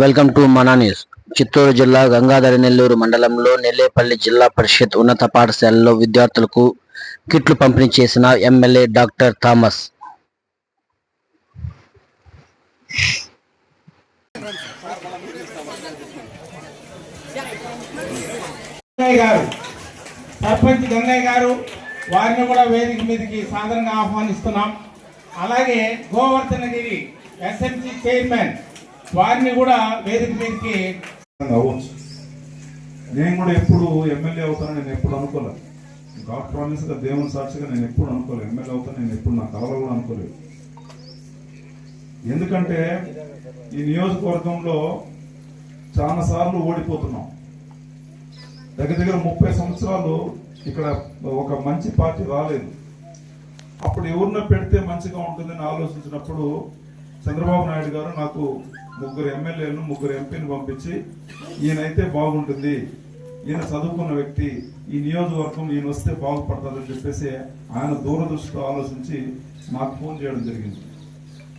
Welcome to మనా news. Chittoor జిల్లా గంగాధర నెల్లూరు మండలంలో నెల్లేపల్లి జిల్లా పరిషత్ ఉన్నత పాఠశాలలో విద్యార్థులకు కిట్లు పంపిణీ చేసిన MLA doctor Thomas. Sarpanch Gangayya garu వారిని కూడా వేదిక మీదకి సాధారణంగా ఆహ్వానిస్తున్నాం. అలాగే గోవర్ధనగిరి ఎస్ఎంసీ చైర్మన్ వారిని కూడా వేదిక మీదకి అవ్వచ్చు. నేను కూడా ఎప్పుడు ఎమ్మెల్యే అవుతాను నేను ఎప్పుడు అనుకోలేదు గాడ్ ప్రామిస్గా దేవుని సాక్షిగా నేను ఎప్పుడు అనుకోలేదు ఎమ్మెల్యే అవుతాను నేను ఎప్పుడు నా కలలో కూడా అనుకోలేదు. ఎందుకంటే ఈ నియోజకవర్గంలో చాలా సార్లు ఓడిపోతున్నాం. దగ్గర దగ్గర ముప్పై సంవత్సరాలు ఇక్కడ ఒక మంచి పార్టీ రాలేదు. అప్పుడు ఎవరినో పెడితే మంచిగా ఉంటుందని ఆలోచించినప్పుడు చంద్రబాబు నాయుడు గారు నాకు ముగ్గురు ఎమ్మెల్యేలను ముగ్గురు ఎంపీని పంపించి ఈయనైతే బాగుంటుంది. ఈయన చదువుకున్న వ్యక్తి ఈ నియోజకవర్గం ఈయన వస్తే బాగుపడుతుందని చెప్పేసి ఆయన దూరదృష్టితో ఆలోచించి నాకు ఫోన్ చేయడం జరిగింది.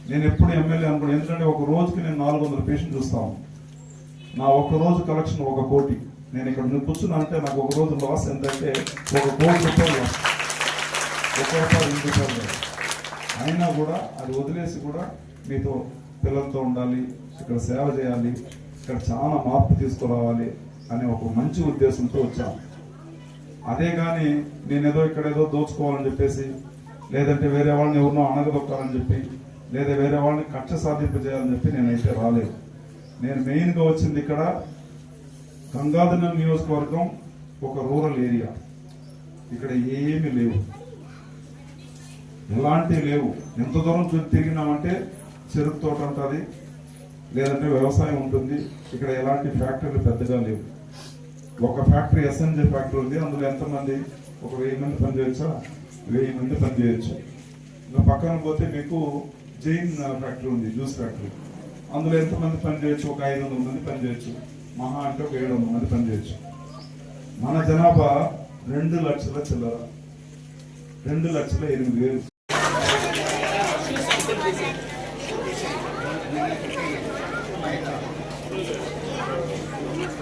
నేను ఎప్పుడు ఎమ్మెల్యే అనుకున్నాను ఎందుకంటే ఒక రోజుకి నేను నాలుగు వందల పేషెంట్ చూస్తాను నా ఒక్క రోజు కలెక్షన్ ఒక కోటి. నేను ఇక్కడ నువ్వు కూర్చున్నా అంటే నాకు ఒక రోజు లాస్ ఎంతంటే ఒక కోటి రూపాయలు ఒక రూపాయలు రెండు రూపాయలు అయినా కూడా అది వదిలేసి కూడా మీతో పిల్లలతో ఉండాలి ఇక్కడ సేవ చేయాలి ఇక్కడ చాలా మార్పు తీసుకురావాలి అనే ఒక మంచి ఉద్దేశంతో వచ్చాను అదే కానీ నేను ఏదో ఇక్కడ ఏదో దోచుకోవాలని చెప్పేసి లేదంటే వేరే వాళ్ళని ఎవరినో అణగదొక్కాలని చెప్పి లేదా వేరే వాళ్ళని కక్ష సాధింపు చేయాలని చెప్పి నేనైతే రాలేదు. నేను మెయిన్గా వచ్చింది ఇక్కడ గంగాధర నియోజకవర్గం ఒక రూరల్ ఏరియా. ఇక్కడ ఏమీ లేవు. ఎలాంటివి లేవు. ఎంత దూరం తిరిగినామంటే చెరుకు తోట ఉంటుంది లేదంటే వ్యవసాయం ఉంటుంది. ఇక్కడ ఎలాంటి ఫ్యాక్టరీలు పెద్దగా లేవు. ఒక ఫ్యాక్టరీ ఎస్ఎన్జే ఫ్యాక్టరీ ఉంది. అందులో ఎంతమంది ఒక వెయ్యి మంది పనిచేయొచ్చా? వెయ్యి మంది పనిచేయొచ్చు. ఇంకా పక్కన పోతే మీకు జైన్ ఫ్యాక్టరీ ఉంది జ్యూస్ ఫ్యాక్టరీ. అందులో ఎంతమంది పనిచేయొచ్చు? ఒక ఐదు వందల మంది పనిచేయొచ్చు. మహా అంటే ఒక ఏడు వందల మంది పనిచేయొచ్చు. మన జనాభా రెండు లక్షల చిల్లర. రెండు లక్షల ఎనిమిది వేలు.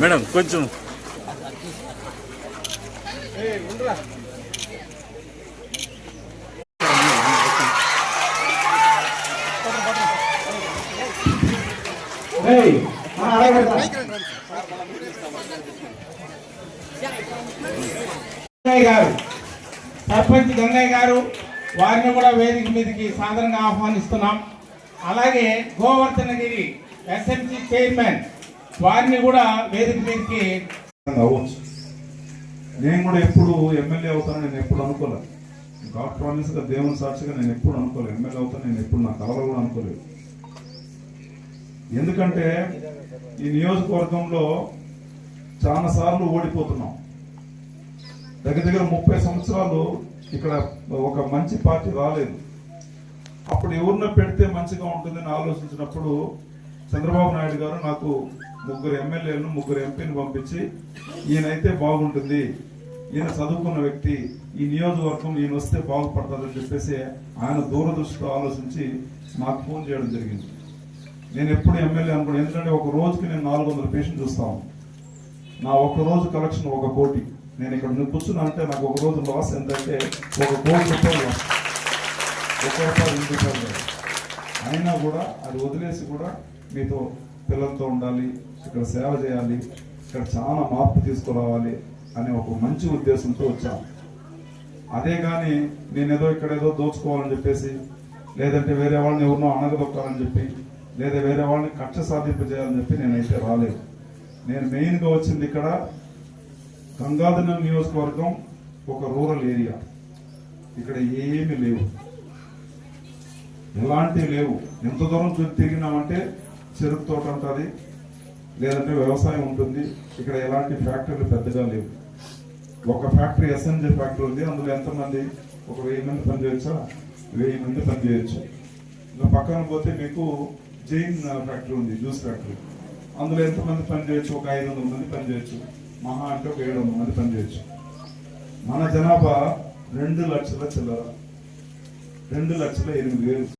మేడం కొంచెం. గారు సర్పంచ్ గంగయ్య గారు వారిని కూడా వేదిక మీదకి సాధారణంగా ఆహ్వానిస్తున్నాం. అలాగే గోవర్ధనగిరి ఎస్ఎంసి చైర్మన్ వారిని కూడా వేదిక మీదకి అవ్వచ్చు. నేను కూడా ఎప్పుడు ఎమ్మెల్యే అవుతానని నేను ఎప్పుడు అనుకోలేదు గాడ్ ప్రామిస్గా దేవుని సాక్షిగా నేను ఎప్పుడు అనుకోలేదు ఎమ్మెల్యే అవుతాను నేను ఎప్పుడు నా కలలో కూడా అనుకోలేదు. ఎందుకంటే ఈ నియోజకవర్గంలో చాలా సార్లు ఓడిపోతున్నాం. దగ్గర దగ్గర ముప్పై సంవత్సరాలు ఇక్కడ ఒక మంచి పార్టీ రాలేదు. అప్పుడు ఎవరినో పెడితే మంచిగా ఉంటుందని ఆలోచించినప్పుడు చంద్రబాబు నాయుడు గారు నాకు ముగ్గురు ఎమ్మెల్యేలను ముగ్గురు ఎంపీని పంపించి ఈయనైతే బాగుంటుంది. ఈయన చదువుకున్న వ్యక్తి ఈ నియోజకవర్గం ఈయన వస్తే బాగుపడతాదని చెప్పేసి ఆయన దూరదృష్టితో ఆలోచించి నాకు ఫోన్ చేయడం జరిగింది. నేను ఎప్పుడు ఎమ్మెల్యే అనుకున్నాను ఎందుకంటే ఒక రోజుకి నేను నాలుగు వందల పేషెంట్ చూస్తాను నా ఒక రోజు కలెక్షన్ ఒక కోటి. నేను ఇక్కడ నేను కూర్చున్నా అంటే నాకు ఒక రోజు లాస్ ఎంతంటే ఒక కోటి రూపాయలు loss. ఒక రూపాయలు రెండు రూపాయలు అయినా కూడా అది వదిలేసి కూడా మీతో పిల్లలతో ఉండాలి ఇక్కడ సేవ చేయాలి ఇక్కడ చాలా మార్పు తీసుకురావాలి అనే ఒక మంచి ఉద్దేశంతో వచ్చాను. అదే కానీ నేనేదో ఇక్కడ ఏదో దోచుకోవాలని చెప్పేసి లేదంటే వేరే వాళ్ళని ఎవరినో అణగదొక్కాలని చెప్పి లేదా వేరే వాళ్ళని కక్ష సాధింపు చేయాలని చెప్పి నేనైతే రాలేదు. నేను మెయిన్గా వచ్చింది ఇక్కడ గంగాధర నియోజకవర్గం ఒక రూరల్ ఏరియా. ఇక్కడ ఏమి లేవు. ఎలాంటివి లేవు. ఎంత దూరం చూసి తిరిగినామంటే చెరుకు తోట ఉంటుంది. లేదంటే వ్యవసాయం ఉంటుంది. ఇక్కడ ఎలాంటి ఫ్యాక్టరీలు పెద్దగా లేవు. ఒక ఫ్యాక్టరీ ఎస్ఎన్జే ఫ్యాక్టరీ ఉంది. అందులో ఎంతమంది ఒక వెయ్యి మంది పనిచేయొచ్చా? వెయ్యి మంది పనిచేయొచ్చు. ఇంకా పక్కన పోతే మీకు జైన్ ఫ్యాక్టరీ ఉంది జ్యూస్ ఫ్యాక్టరీ. అందులో ఎంతమంది పనిచేయొచ్చు? ఒక ఐదు వందల మంది పనిచేయొచ్చు. మహా అంటే ఒక ఏడు వందల మంది పనిచేయొచ్చు. మన జనాభా రెండు లక్షల చిల్లర. రెండు లక్షల ఎనిమిది వేలు.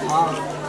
好。